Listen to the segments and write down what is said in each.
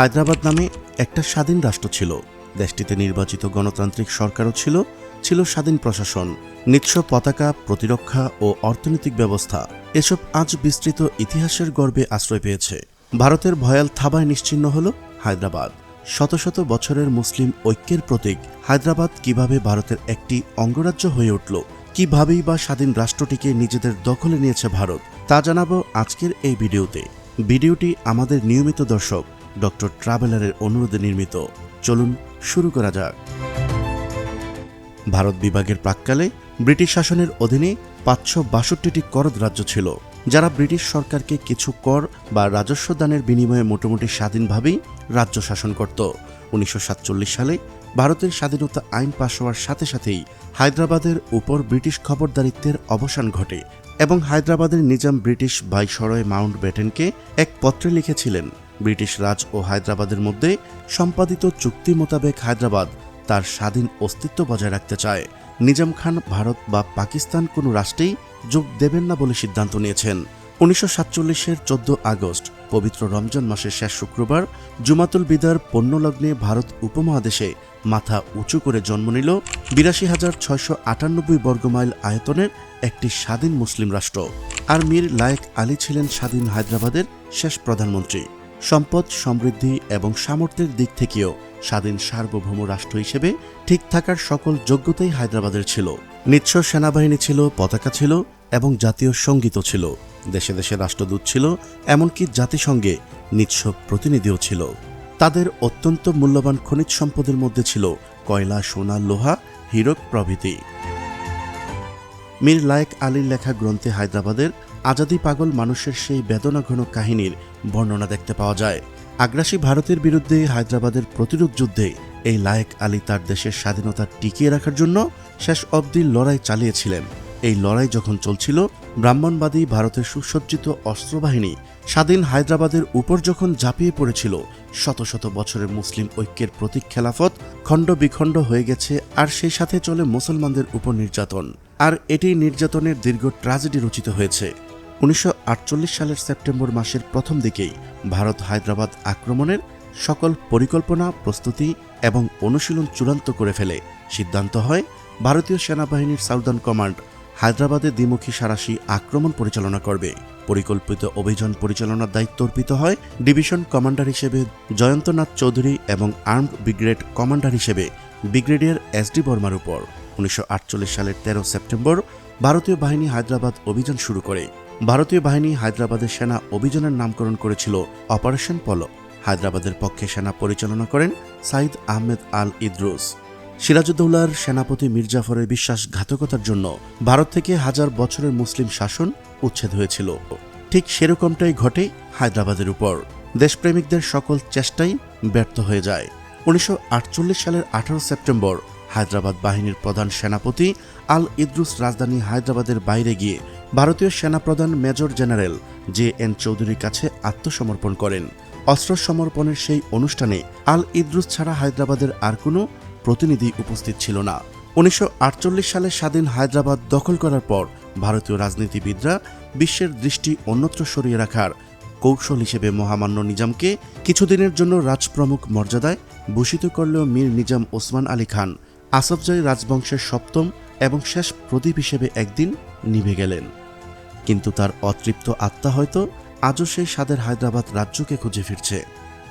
হায়দ্রাবাদ নামে একটা স্বাধীন রাষ্ট্র ছিল। দেশটিতে নির্বাচিত গণতান্ত্রিক সরকারও ছিল ছিল স্বাধীন প্রশাসন নিৎস্ব পতাকা, প্রতিরক্ষা ও অর্থনৈতিক ব্যবস্থা। এসব আজ বিস্তৃত ইতিহাসের গর্বে আশ্রয় পেয়েছে। ভারতের ভয়াল থাবায় নিশ্চিহ্ন হল হায়দ্রাবাদ। শত শত বছরের মুসলিম ঐক্যের প্রতীক, হায়দ্রাবাদ কীভাবে ভারতের একটি অঙ্গরাজ্য হয়ে উঠল, কিভাবেই বা স্বাধীন রাষ্ট্রটিকে নিজেদের দখলে নিয়েছে ভারত, তা জানাব আজকের এই ভিডিওতে। ভিডিওটি আমাদের নিয়মিত দর্শক ডক্টর ট্রাভেলারের অনুরোধে নির্মিত। চলুন শুরু করা যাক। ভারত বিভাগের প্রাককালে ব্রিটিশ শাসনের অধীনে পাঁচশো বাষট্টিটি করদ রাজ্য ছিল, যারা ব্রিটিশ সরকারকে কিছু কর বা রাজস্ব দানের বিনিময়ে মোটামুটি স্বাধীনভাবেই রাজ্য শাসন করত। উনিশশো সাতচল্লিশ সালে ভারতের স্বাধীনতা আইন পাশ হওয়ার সাথে সাথেই হায়দ্রাবাদের উপর ব্রিটিশ খবরদারিত্বের অবসান ঘটে এবং হায়দ্রাবাদের নিজাম ব্রিটিশ ভাইসরয় মাউন্ট ব্যাটেনকে এক পত্রে লিখেছিলেন ব্রিটিশ রাজ ও হায়দ্রাবাদের মধ্যে সম্পাদিত চুক্তি মোতাবেক হায়দ্রাবাদ তার স্বাধীন অস্তিত্ব বজায় রাখতে চায়। নিজাম খান ভারত বা পাকিস্তান কোনো রাষ্ট্রেই যোগ দেবেন না বলে সিদ্ধান্ত নিয়েছেন। উনিশশো সাতচল্লিশের চোদ্দ আগস্ট, পবিত্র রমজান মাসের শেষ শুক্রবার জুমাতুল বিদার পণ্যলগ্নে ভারত উপমহাদেশে মাথা উঁচু করে জন্ম নিল বিরাশি হাজার ছয়শো আটানব্বই বর্গমাইল আয়তনের একটি স্বাধীন মুসলিম রাষ্ট্র। আর মীর লায়েক আলী ছিলেন স্বাধীন হায়দ্রাবাদের শেষ প্রধানমন্ত্রী। সম্পদ, সমৃদ্ধি এবং সামর্থ্যের দিক থেকেও স্বাধীন সার্বভৌম রাষ্ট্র হিসেবে ঠিক থাকার সকল যোগ্যতাই হায়দ্রাবাদের ছিল। নিৎস্ব সেনাবাহিনী ছিল, পতাকা ছিল এবং জাতীয় সঙ্গীতও ছিল। দেশে দেশে রাষ্ট্রদূত ছিল, এমনকি জাতিসংঘে নিৎস্ব প্রতিনিধিও ছিল। তাদের অত্যন্ত মূল্যবান খনিজ সম্পদের মধ্যে ছিল কয়লা, সোনা, লোহা, হীরক প্রভৃতি। মীর লায়েক আলীর লেখা গ্রন্থে হায়দ্রাবাদের আজাদি পাগল মানুষের সেই বেদনাঘন কাহিনীর বর্ণনা দেখতে পাওয়া যায়। আগ্রাসী ভারতের বিরুদ্ধে হায়দ্রাবাদের প্রতিরোধ যুদ্ধে এই লায়েক আলী তার দেশের স্বাধীনতা টিকিয়ে রাখার জন্য শেষ অবধি লড়াই চালিয়েছিলেন। এই লড়াই যখন চলছিল, ব্রাহ্মণবাদী ভারতের সুসজ্জিত অস্ত্রবাহিনী স্বাধীন হায়দ্রাবাদের উপর যখন ঝাঁপিয়ে পড়েছিল, শত শত বছরের মুসলিম ঐক্যের প্রতীক খেলাফত খণ্ড বিখণ্ড হয়ে গেছে আর সেই সাথে চলে মুসলমানদের উপর নির্যাতন। আর এটি নির্যাতনের দীর্ঘ ট্র্যাজেডি রচিত হয়েছে। উনিশশো আটচল্লিশ সালের সেপ্টেম্বর মাসের প্রথম দিকেই ভারত হায়দ্রাবাদ আক্রমণের সকল পরিকল্পনা, প্রস্তুতি এবং অনুশীলন চূড়ান্ত করে ফেলে। সিদ্ধান্ত হয়, ভারতীয় সেনাবাহিনীর সাউদার্ন কমান্ড হায়দ্রাবাদে দ্বিমুখী সারাশি আক্রমণ পরিচালনা করবে। পরিকল্পিত অভিযান পরিচালনার দায়িত্ব অর্পিত হয় ডিভিশন কমান্ডার হিসেবে জয়ন্তনাথ চৌধুরী এবং আর্মড ব্রিগেড কমান্ডার হিসেবে ব্রিগেডিয়ার এস ডি বর্মার উপর। উনিশশো আটচল্লিশ সালের তেরো সেপ্টেম্বর ভারতীয় বাহিনী হায়দ্রাবাদ অভিযান শুরু করে। ভারতীয় বাহিনী হায়দ্রাবাদের সেনা অভিযানের নামকরণ করেছিল অপারেশন পলো। হায়দ্রাবাদের পক্ষে সেনা পরিচালনা করেন সাইদ আহমেদ আল ইদ্রুস। সিরাজউদ্দৌলার সেনাপতি মির্জাফরের বিশ্বাসঘাতকতার জন্য ভারত থেকে হাজার বছরের মুসলিম শাসন উচ্ছেদ হয়েছিল। ঠিক সেরকমটাই ঘটে হায়দ্রাবাদের উপর। দেশপ্রেমিকদের সকল চেষ্টাই ব্যর্থ হয়ে যায়। উনিশশো আটচল্লিশ সালের আঠারো সেপ্টেম্বর হায়দ্রাবাদ বাহিনীর প্রধান সেনাপতি আল ইদ্রুস রাজধানী হায়দ্রাবাদের বাইরে গিয়ে ভারতীয় সেনাপ্রধান মেজর জেনারেল জে এন চৌধুরীর কাছে আত্মসমর্পণ করেন। অস্ত্র সমর্পণের সেই অনুষ্ঠানে আল ইদ্রুস ছাড়া হায়দ্রাবাদের আর কোনো প্রতিনিধি উপস্থিত ছিল না। উনিশশো সালে স্বাধীন হায়দ্রাবাদ দখল করার পর ভারতীয় রাজনীতিবিদরা বিশ্বের দৃষ্টি অন্যত্র সরিয়ে রাখার কৌশল হিসেবে মহামান্য নিজামকে কিছুদিনের জন্য রাজপ্রমুখ মর্যাদায় ভূষিত করলেও মীর নিজাম ওসমান আলী খান, আসফজাই রাজবংশের সপ্তম এবং শেষ প্রদীপ হিসেবে একদিন নিভে গেলেন। কিন্তু তার অতৃপ্ত আত্মা হয়তো আজও সেই স্বাদের হায়দ্রাবাদ রাজ্যকে খুঁজে ফিরছে।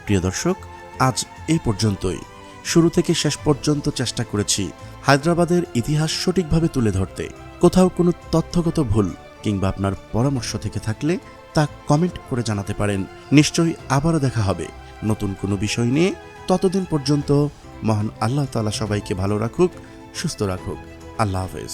প্রিয় দর্শক, আজ এই পর্যন্তই। শুরু থেকে শেষ পর্যন্ত চেষ্টা করেছি হায়দ্রাবাদের ইতিহাস সঠিকভাবে তুলে ধরতে। কোথাও কোনো তথ্যগত ভুল কিংবা আপনার পরামর্শ থেকে থাকলে তা কমেন্ট করে জানাতে পারেন। নিশ্চয়ই আবারও দেখা হবে। নতুন কোনো বিষয় নিয়ে ততদিন পর্যন্ত মহান আল্লাহ তালা সবাইকে ভালো রাখুক, সুস্থ রাখুক। আল্লাহ হাফেজ।